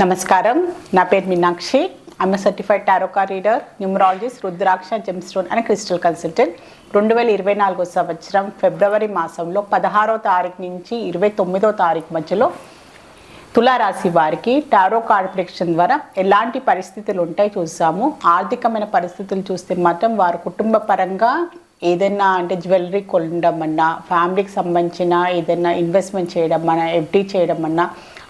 నమస్కారం. నా పేరు Meenakshi. I'm certified tarot card reader numerologist rudraksha gemstone and crystal consultant రెండు వేల ఇరవై నాలుగో సంవత్సరం ఫిబ్రవరి మాసంలో పదహారో తారీఖు నుంచి ఇరవై తొమ్మిదో తారీఖు మధ్యలో తులారాశి వారికి టారో కార్డ్ ప్రిడిక్షన్ ద్వారా ఎలాంటి పరిస్థితులు ఉంటాయి చూసాము. ఆర్థికమైన పరిస్థితులు చూస్తే మాత్రం వారి కుటుంబ పరంగా ఏదైనా అంటే జ్యువెలరీ కొనడం అన్నా ఫ్యామిలీకి సంబంధించిన ఏదైనా ఇన్వెస్ట్మెంట్ చేయడం అన్నా ఎఫ్డీ చేయడం అన్నా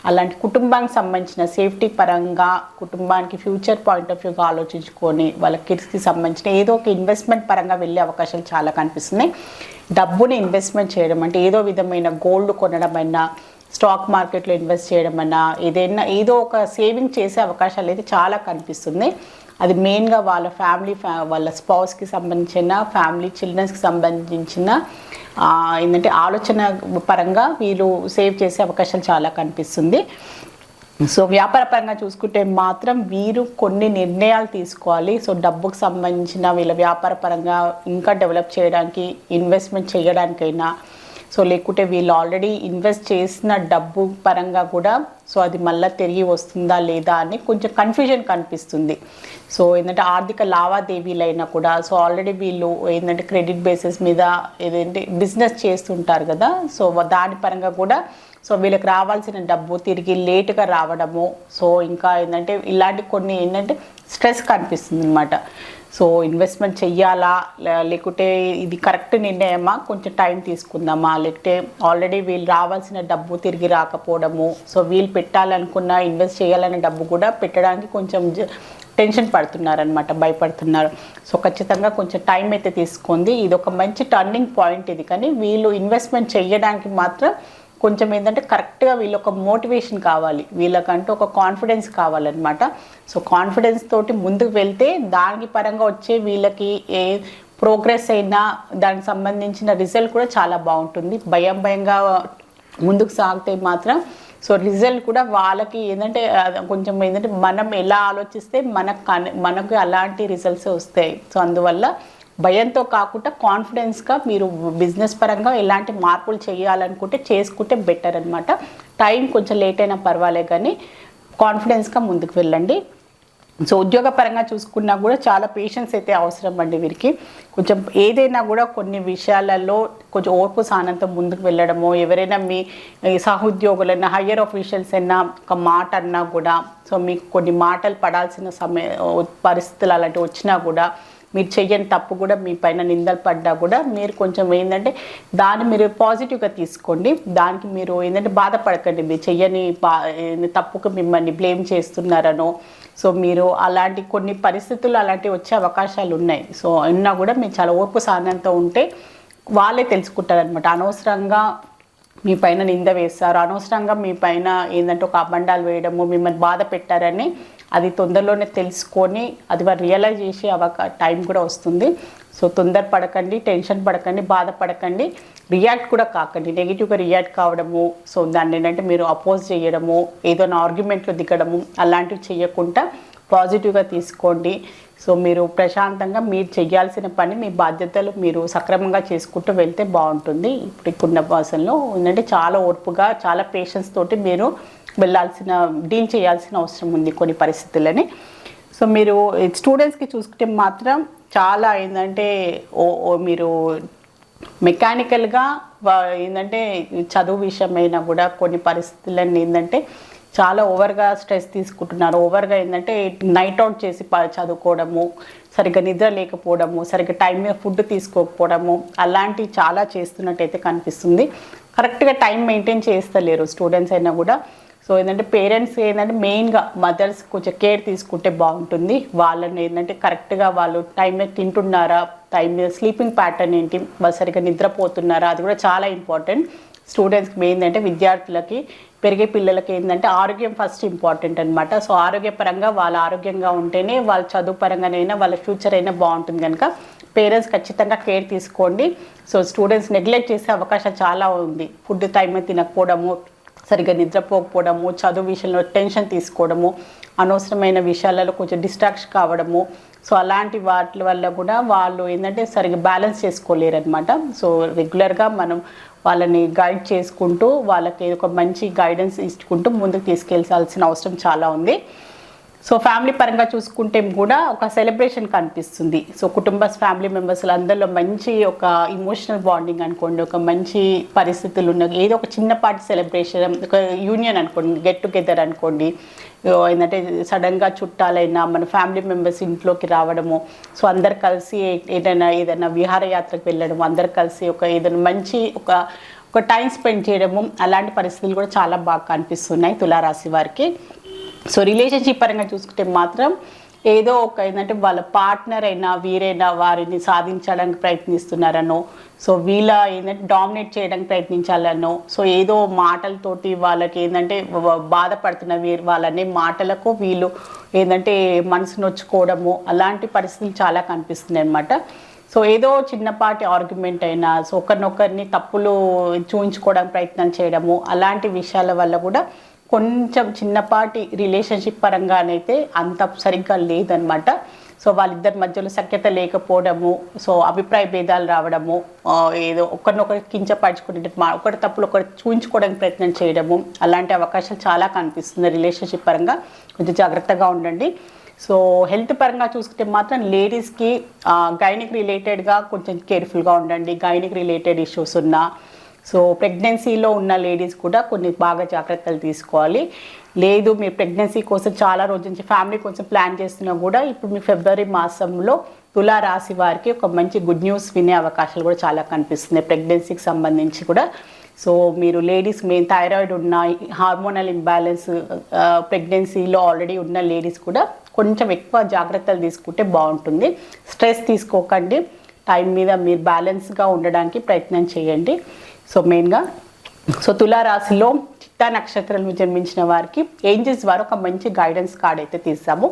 అలాంటి కుటుంబానికి సంబంధించిన సేఫ్టీ పరంగా కుటుంబానికి ఫ్యూచర్ పాయింట్ ఆఫ్ వ్యూగా ఆలోచించుకొని వాళ్ళ కిడ్స్కి సంబంధించిన ఏదో ఒక ఇన్వెస్ట్మెంట్ పరంగా వెళ్ళే అవకాశాలు చాలా కనిపిస్తున్నాయి. డబ్బుని ఇన్వెస్ట్మెంట్ చేయడం అంటే ఏదో విధమైన గోల్డ్ కొనడం అయినా స్టాక్ మార్కెట్లో ఇన్వెస్ట్ చేయడం అన్నా ఏదైనా ఏదో ఒక సేవింగ్ చేసే అవకాశాలు అయితే చాలా కనిపిస్తుంది. అది మెయిన్గా వాళ్ళ ఫ్యామిలీ ఫ్యా వాళ్ళ స్పౌస్కి సంబంధించిన ఫ్యామిలీ చిల్డ్రన్స్కి సంబంధించిన ఏంటంటే ఆలోచన పరంగా వీళ్ళు సేవ్ చేసే అవకాశాలు చాలా కనిపిస్తుంది. సో వ్యాపార పరంగా చూసుకుంటే మాత్రం వీరు కొన్ని నిర్ణయాలు తీసుకోవాలి. సో డబ్బుకు సంబంధించిన వీళ్ళ వ్యాపార పరంగా ఇంకా డెవలప్ చేయడానికి ఇన్వెస్ట్మెంట్ చేయడానికైనా సో లేకుంటే వీళ్ళు ఆల్రెడీ ఇన్వెస్ట్ చేసిన డబ్బు పరంగా కూడా సో అది మళ్ళీ తిరిగి వస్తుందా లేదా అని కొంచెం కన్ఫ్యూజన్ కనిపిస్తుంది. సో ఏంటంటే ఆర్థిక లావాదేవీలైనా కూడా సో ఆల్రెడీ వీళ్ళు ఏంటంటే క్రెడిట్ బేసిస్ మీద ఏదంటే బిజినెస్ చేస్తుంటారు కదా సో దాని పరంగా కూడా సో వీళ్ళకి రావాల్సిన డబ్బు తిరిగి లేటుగా రావడము సో ఇంకా ఏంటంటే ఇలాంటి కొన్ని ఏంటంటే స్ట్రెస్ కనిపిస్తుంది అనమాట సో ఇన్వెస్ట్మెంట్ చెయ్యాలా? లేకుంటే ఇది కరెక్ట్ నిర్ణయమా? కొంచెం టైం తీసుకుందామా? లేకపోతే ఆల్రెడీ వీళ్ళు రావాల్సిన డబ్బు తిరిగి రాకపోవడము. సో వీళ్ళు పెట్టాలనుకున్న ఇన్వెస్ట్ చేయాలనే డబ్బు కూడా పెట్టడానికి కొంచెం టెన్షన్ పడుతున్నారనమాట భయపడుతున్నారు. సో ఖచ్చితంగా కొంచెం టైం అయితే తీసుకుంది ఇది ఒక మంచి టర్నింగ్ పాయింట్ ఇది. కానీ వీళ్ళు ఇన్వెస్ట్మెంట్ చేయడానికి మాత్రం కొంచెం ఏంటంటే కరెక్ట్గా వీళ్ళ ఒక మోటివేషన్ కావాలి. వీళ్ళకంటూ ఒక కాన్ఫిడెన్స్ కావాలన్నమాట. సో కాన్ఫిడెన్స్ తోటి ముందుకు వెళ్తే దానికి పరంగా వచ్చే వీళ్ళకి ఏ ప్రోగ్రెస్ అయినా దానికి సంబంధించిన రిజల్ట్ కూడా చాలా బాగుంటుంది. భయం భయంగా ముందుకు సాగితే మాత్రం సో రిజల్ట్ కూడా వాళ్ళకి ఏంటంటే కొంచెం ఏంటంటే మనం ఎలా ఆలోచిస్తే మనకు మనకు అలాంటి రిజల్ట్స్ వస్తాయి. సో అందువల్ల భయంతో కాకుండా కాన్ఫిడెన్స్గా మీరు బిజినెస్ పరంగా ఎలాంటి మార్పులు చేయాలనుకుంటే చేసుకుంటే బెటర్ అనమాట టైం కొంచెం లేట్ అయినా పర్వాలే కానీ కాన్ఫిడెన్స్గా ముందుకు వెళ్ళండి. సో ఉద్యోగ పరంగా చూసుకున్నా కూడా చాలా పేషెన్స్ అయితే అవసరం అండి వీరికి. కొంచెం ఏదైనా కూడా కొన్ని విషయాలలో కొంచెం ఓర్పు సానంతో ముందుకు వెళ్ళడము ఎవరైనా మీ సహోద్యోగులైనా హయ్యర్ ఆఫీషియల్స్ అయినా ఒక మాట అన్నా కూడా సో మీకు కొన్ని మాటలు పడాల్సిన సమయ పరిస్థితులు అలాంటివి వచ్చినా కూడా మీరు చెయ్యని తప్పు కూడా మీ పైన నిందలు పడ్డా కూడా మీరు కొంచెం ఏంటంటే దాన్ని మీరు పాజిటివ్గా తీసుకోండి. దానికి మీరు ఏంటంటే బాధపడకండి. మీరు చెయ్యని తప్పుకు మిమ్మల్ని బ్లేమ్ చేస్తున్నారనో సో మీరు అలాంటి కొన్ని పరిస్థితులు అలాంటివి వచ్చే అవకాశాలు ఉన్నాయి. సో ఉన్నా కూడా మీరు చాలా ఓర్పు సాధనంతో ఉంటే వాళ్ళే తెలుసుకుంటారనమాట. అనవసరంగా మీ పైన నింద వేస్తారు. అనవసరంగా మీ పైన ఏంటంటే ఒక అబండాలు వేయడము మిమ్మల్ని బాధ పెట్టారని అది తొందరలోనే తెలుసుకొని అది వారు రియలైజ్ చేసే అవకా టైం కూడా వస్తుంది. సో తొందర పడకండి టెన్షన్ పడకండి బాధపడకండి రియాక్ట్ కూడా కాకండి. నెగిటివ్గా రియాక్ట్ కావడము సో దాన్ని ఏంటంటే మీరు అపోజ్ చేయడము ఏదైనా ఆర్గ్యుమెంట్లో దిగడము అలాంటివి చేయకుండా పాజిటివ్గా తీసుకోండి. సో మీరు ప్రశాంతంగా మీరు చేయాల్సిన పని మీ బాధ్యతలు మీరు సక్రమంగా చేసుకుంటూ వెళ్తే బాగుంటుంది. ఇప్పుడు ఇప్పుడున్న పర్సన్లో ఏంటంటే చాలా ఓర్పుగా చాలా పేషెన్స్ తోటి మీరు వెళ్ళాల్సిన డీల్ చేయాల్సిన అవసరం ఉంది కొన్ని పరిస్థితులని. సో మీరు స్టూడెంట్స్కి చూసుకుంటే మాత్రం చాలా ఏంటంటే ఓ ఓ మీరు మెకానికల్గా ఏంటంటే చదువు విషయమైనా కూడా కొన్ని పరిస్థితులన్నీ ఏంటంటే చాలా ఓవర్గా స్ట్రెస్ తీసుకుంటున్నారు. ఓవర్గా ఏంటంటే నైట్ అవుట్ చేసి చదువుకోవడము సరిగ్గా నిద్ర లేకపోవడము సరిగ్గా టైం మీద ఫుడ్ తీసుకోకపోవడము అలాంటివి చాలా చేస్తున్నట్టయితే కనిపిస్తుంది. కరెక్ట్గా టైం మెయింటైన్ చేస్తలేరు స్టూడెంట్స్ అయినా కూడా. సో ఏంటంటే పేరెంట్స్ ఏంటంటే మెయిన్గా మదర్స్ కొంచెం కేర్ తీసుకుంటే బాగుంటుంది. వాళ్ళని ఏంటంటే కరెక్ట్గా వాళ్ళు టైం మీద తింటున్నారా టైం మీద స్లీపింగ్ ప్యాటర్న్ ఏంటి వాళ్ళు సరిగ్గా నిద్రపోతున్నారా అది కూడా చాలా ఇంపార్టెంట్. స్టూడెంట్స్కి ఏంటంటే విద్యార్థులకి పెరిగే పిల్లలకి ఏంటంటే ఆరోగ్యం ఫస్ట్ ఇంపార్టెంట్ అనమాట సో ఆరోగ్యపరంగా వాళ్ళు ఆరోగ్యంగా ఉంటేనే వాళ్ళ చదువు పరంగానైనా వాళ్ళ ఫ్యూచర్ అయినా బాగుంటుంది కనుక పేరెంట్స్ ఖచ్చితంగా కేర్ తీసుకోండి. సో స్టూడెంట్స్ నెగ్లెక్ట్ చేసే అవకాశం చాలా ఉంది. ఫుడ్ టైం తినకపోవడము సరిగ్గా నిద్రపోకపోవడము చదువు విషయంలో టెన్షన్ తీసుకోవడము అనవసరమైన విషయాలలో కొంచెం డిస్ట్రాక్ట్ కావడము సో అలాంటి వాటి వల్ల కూడా వాళ్ళు ఏంటంటే సరిగ్గా బ్యాలెన్స్ చేసుకోలేరు అనమాట సో రెగ్యులర్గా మనం వాళ్ళని గైడ్ చేసుకుంటూ వాళ్ళకి ఒక మంచి గైడెన్స్ ఇచ్చుకుంటూ ముందుకు తీసుకెళ్ళాల్సిన అవసరం చాలా ఉంది. సో ఫ్యామిలీ పరంగా చూసుకుంటే కూడా ఒక సెలబ్రేషన్ కనిపిస్తుంది. సో కుటుంబ ఫ్యామిలీ మెంబర్స్ అందరిలో మంచి ఒక ఇమోషనల్ బాండింగ్ అనుకోండి ఒక మంచి పరిస్థితులు ఉన్న ఏదో ఒక చిన్నపాటి సెలబ్రేషన్ ఒక యూనియన్ అనుకోండి గెట్ టుగెదర్ అనుకోండి ఏంటంటే సడన్గా చుట్టాలైనా మన ఫ్యామిలీ మెంబర్స్ ఇంట్లోకి రావడము సో అందరు కలిసి ఏదైనా ఏదైనా విహారయాత్రకు వెళ్ళడము అందరు కలిసి ఒక ఏదైనా మంచి ఒక ఒక టైం స్పెండ్ చేయడము అలాంటి పరిస్థితులు కూడా చాలా బాగా కనిపిస్తున్నాయి తులారాశి వారికి. సో రిలేషన్షిప్ పరంగా చూసుకుంటే మాత్రం ఏదో ఒక ఏంటంటే వాళ్ళ పార్ట్నర్ అయినా వీరైనా వారిని సాధించడానికి ప్రయత్నిస్తున్నారనో సో వీళ్ళ ఏంటంటే డామినేట్ చేయడానికి ప్రయత్నించాలనో సో ఏదో మాటలతోటి వాళ్ళకి ఏంటంటే బాధపడుతున్న వీరు వాళ్ళనే మాటలకు వీళ్ళు ఏంటంటే మనసు నొచ్చుకోవడము అలాంటి పరిస్థితులు చాలా కనిపిస్తున్నాయి అన్నమాట. సో ఏదో చిన్నపాటి ఆర్గ్యుమెంట్ అయినా సో ఒకరినొకరిని తప్పులు చూయించుకోవడానికి ప్రయత్నం చేయడము అలాంటి విషయాల వల్ల కూడా కొంచెం చిన్నపాటి రిలేషన్షిప్ పరంగానైతే అంత సరిగ్గా లేదనమాట సో వాళ్ళిద్దరి మధ్యలో సఖ్యత లేకపోవడము సో అభిప్రాయ భేదాలు రావడము ఏదో ఒకరినొకరు కించపరచుకునే మా ఒకరి తప్పులు ఒకరు చూయించుకోవడానికి ప్రయత్నం చేయడము అలాంటి అవకాశాలు చాలా కనిపిస్తుంది రిలేషన్షిప్ పరంగా. కొంచెం జాగ్రత్తగా ఉండండి. సో హెల్త్ పరంగా చూసుకుంటే మాత్రం లేడీస్కి గైనిక్ రిలేటెడ్గా కొంచెం కేర్ఫుల్గా ఉండండి. గైనిక్ రిలేటెడ్ ఇష్యూస్ ఉన్నా సో ప్రెగ్నెన్సీలో ఉన్న లేడీస్ కూడా కొన్ని బాగా జాగ్రత్తలు తీసుకోవాలి. లేదు మీరు ప్రెగ్నెన్సీ కోసం చాలా రోజు నుంచి ఫ్యామిలీ కోసం ప్లాన్ చేస్తున్నా కూడా ఇప్పుడు మీ ఫిబ్రవరి మాసంలో తులా రాశి వారికి ఒక మంచి గుడ్ న్యూస్ వినే అవకాశాలు కూడా చాలా కనిపిస్తున్నాయి. ప్రెగ్నెన్సీకి సంబంధించి కూడా. సో మీరు లేడీస్ మెయిన్ థైరాయిడ్ ఉన్న హార్మోనల్ ఇంబ్యాలెన్స్ ప్రెగ్నెన్సీలో ఆల్రెడీ ఉన్న లేడీస్ కూడా కొంచెం ఎక్కువ జాగ్రత్తలు తీసుకుంటే బాగుంటుంది. స్ట్రెస్ తీసుకోకండి. టైం మీద మీరు బ్యాలెన్స్గా ఉండడానికి ప్రయత్నం చేయండి. సో మెయిన్గా సో తులారాశిలో చిత్త చిత్తా నక్షత్రంలో జన్మించిన వారికి ఏంజల్స్ వారు ఒక మంచి గైడెన్స్ కార్డ్ అయితే తీసాము.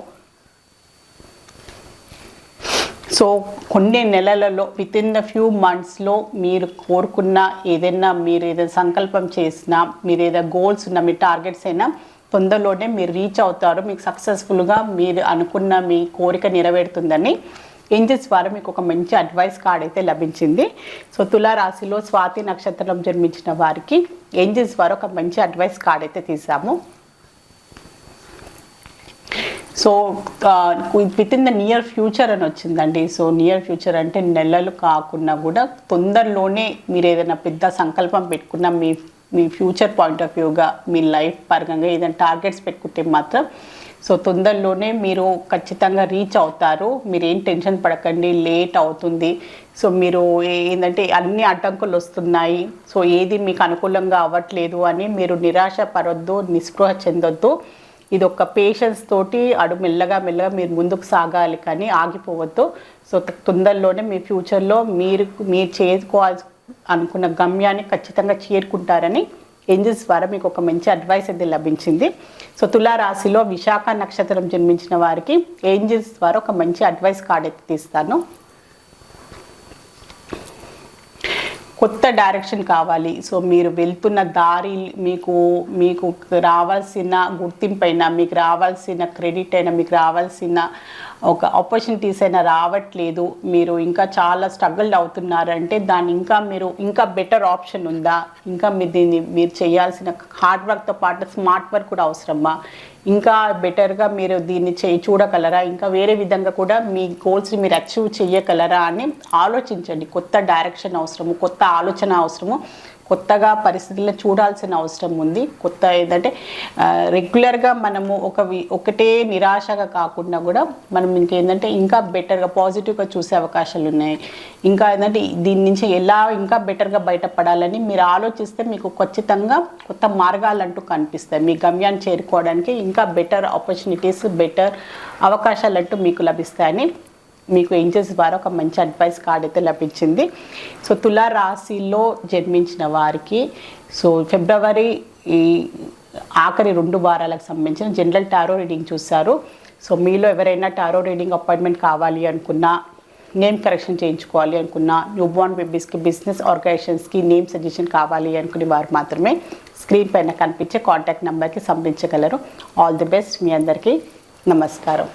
సో కొన్ని నెలలలో విత్ ఇన్ ద ఫ్యూ మంత్స్లో మీరు కోరుకున్న ఏదైనా మీరు ఏదైనా సంకల్పం చేసినా మీరు ఏదైనా గోల్స్ ఉన్నా మీ టార్గెట్స్ అయినా తొందరలోనే మీరు రీచ్ అవుతారు. మీకు సక్సెస్ఫుల్గా మీరు అనుకున్న మీ కోరిక నెరవేరుతుందని ఏంజల్స్ ద్వారా మీకు ఒక మంచి అడ్వైస్ కార్డ్ అయితే లభించింది. సో తులారాశిలో స్వాతి నక్షత్రం జన్మించిన వారికి ఏంజల్స్ ద్వారా ఒక మంచి అడ్వైస్ కార్డ్ అయితే తీసాము. So with in the near future అని వచ్చిందండి. సో నియర్ ఫ్యూచర్ అంటే నెలలు కాకుండా కూడా తొందరలోనే మీరు ఏదైనా పెద్ద సంకల్పం పెట్టుకున్న మీ మీ ఫ్యూచర్ పాయింట్ ఆఫ్ వ్యూగా మీ లైఫ్ పరంగా ఏదైనా టార్గెట్స్ పెట్టుకుంటే మాత్రం సో తొందరలోనే మీరు ఖచ్చితంగా రీచ్ అవుతారు. మీరు ఏం టెన్షన్ పడకండి లేట్ అవుతుంది. సో మీరు ఏంటంటే అన్ని అడ్డంకులు వస్తున్నాయి. సో ఏది మీకు అనుకూలంగా అవ్వట్లేదు అని మీరు నిరాశ పడొద్దు నిస్పృహ చెందొద్దు. ఇది ఒక పేషెన్స్ తోటి అడు మెల్లగా మెల్లగా మీరు ముందుకు సాగాలి కానీ ఆగిపోవద్దు. సో తొందరలోనే మీ ఫ్యూచర్లో మీరు మీరు చేసుకోవాల్సి అనుకున్న గమ్యాన్ని ఖచ్చితంగా చేరుకుంటారని ఏంజల్స్ ద్వారా మీకు ఒక మంచి అడ్వైస్ అయితే లభించింది. సో తులారాశిలో విశాఖ నక్షత్రం జన్మించిన వారికి ఏంజల్స్ ద్వారా ఒక మంచి అడ్వైస్ కార్డ్ అయితే తీస్తాను. కొత్త డైరెక్షన్ కావాలి. సో మీరు వెళ్తున్న దారి మీకు మీకు రావాల్సిన గుర్తింపైన మీకు రావాల్సిన క్రెడిట్ అయినా మీకు రావాల్సిన ఒక ఆపర్చునిటీస్ అయినా రావట్లేదు మీరు ఇంకా చాలా స్ట్రగుల్ అవుతున్నారంటే దాన్ని ఇంకా మీరు ఇంకా బెటర్ ఆప్షన్ ఉందా? ఇంకా మీరు దీన్ని మీరు చేయాల్సిన హార్డ్ వర్క్తో పాటు స్మార్ట్ వర్క్ కూడా అవసరమా? ఇంకా బెటర్గా మీరు దీన్ని చేయి చూడగలరా? ఇంకా వేరే విధంగా కూడా మీ గోల్స్ని మీరు అచీవ్ చేయగలరా అని ఆలోచించండి. కొత్త డైరెక్షన్ అవసరము కొత్త ఆలోచన అవసరము కొత్తగా పరిస్థితులను చూడాల్సిన అవసరం ఉంది. కొత్త ఏంటంటే రెగ్యులర్గా మనము ఒక వి- ఒకటే నిరాశగా కాకుండా కూడా మనం ఇంకేంటంటే ఇంకా బెటర్గా పాజిటివ్గా చూసే అవకాశాలు ఉన్నాయి. ఇంకా ఏంటంటే దీని నుంచి ఎలా ఇంకా బెటర్గా బయటపడాలని మీరు ఆలోచిస్తే మీకు ఖచ్చితంగా కొత్త మార్గాలు అంటూ కనిపిస్తాయి. మీ గమ్యాన్ని చేరుకోవడానికి ఇంకా బెటర్ ఆపర్చునిటీస్ బెటర్ అవకాశాలు అంటూ మీకు లభిస్తాయని మీకు ఏంజల్స్ ద్వారా ఒక మంచి అడ్వైస్ కార్డ్ అయితే లభించింది. సో తులా రాశిలో జన్మించిన వారికి సో ఫిబ్రవరి ఈ ఆఖరి రెండు వారాలకు సంబంధించిన జనరల్ టారో రీడింగ్ చూశారు. సో మీలో ఎవరైనా టారో రీడింగ్ అపాయింట్మెంట్ కావాలి అనుకున్నా నేమ్ కరెక్షన్ చేయించుకోవాలి అనుకున్నా న్యూ బేబీస్కి బిజినెస్ ఆర్గనైజేషన్స్కి నేమ్ సజెషన్ కావాలి అనుకునే వారు మాత్రమే స్క్రీన్ పైన కనిపించే కాంటాక్ట్ నెంబర్కి సంప్రదించగలరు. ఆల్ ది బెస్ట్ మీ అందరికీ నమస్కారం.